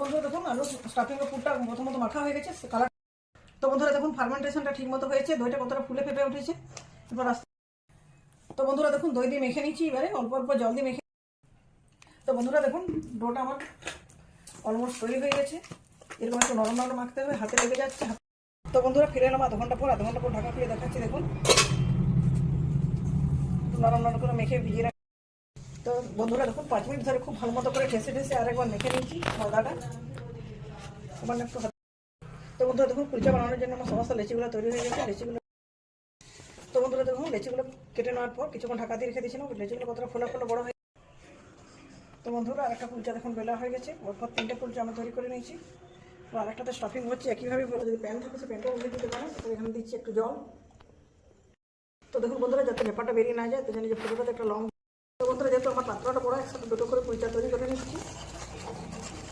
বন্ধুরা দেখুন, আলু স্টাফিং এর পুরটা প্রথমত মাখা হয়ে গেছে কালার তো বন্ধুরা দেখুন ফার্মেন্টেশনটা ঠিক মতো হয়েছে, দইটা কতটা ফুলে ফেপে উঠেছে। এবার তো বন্ধুরা দেখুন, দই দিয়ে মেখে নিচ্ছি এবারে, অল্প অল্প জল দিয়ে মেখে তো বন্ধুরা দেখুন, ডোটা আমার অলমোস্ট তৈরি হয়ে গেছে। এরকম একটু নরম নরম মাখতে হবে, হাতে লেগে যাচ্ছে তো বন্ধুরা ফিরে এলাম আধ ঘণ্টা পর, আধ ঘণ্টা পর ঢাকা খুলে দেখাচ্ছি, দেখুন। নরম নরম করে মেখে ভিজিয়ে তো বন্ধুরা দেখুন পাঁচ মিনিট ধরে খুব ভালো মতো করে ঠেসে ঠেসে আরেকবার মেখে নিচ্ছি ময়দাটা। সামান্য একটু তো বন্ধুরা দেখুন, কুলচা বানানোর জন্য আমার সমস্ত লেচিগুলো তৈরি হয়ে গেছে, লেচিগুলো তো বন্ধুরা দেখুন, লেচিগুলো কেটে নেওয়ার পর কিছুক্ষণ ঢাকা দিয়ে রেখে দিয়েছিলাম, লেচিগুলো কতটা ফোলা ফোলা বড় হয়ে তো বন্ধুরা আরেকটা কুলচা দেখুন, বেলা হয়ে গেছে ওরপর তিনটে কুলচা আমরা তৈরি করে নিয়েছি। তো আরেকটাতে স্টাফিং হচ্ছে, একইভাবে যদি প্যান থাকে, সে প্যানটাও উল্টে দিতে পারেন, তো এখানে দিচ্ছি একটু জল। তো দেখুন বন্ধুরা, যাতে ব্যাপারটা বেরিয়ে না যায়, তো জানি যে ফুটোটাতে একটা লং বন্ধুরা যেহেতু আমার পাত্রটা বড় একসাথে দুটো করে কুলচা তৈরি করে নিচ্ছি।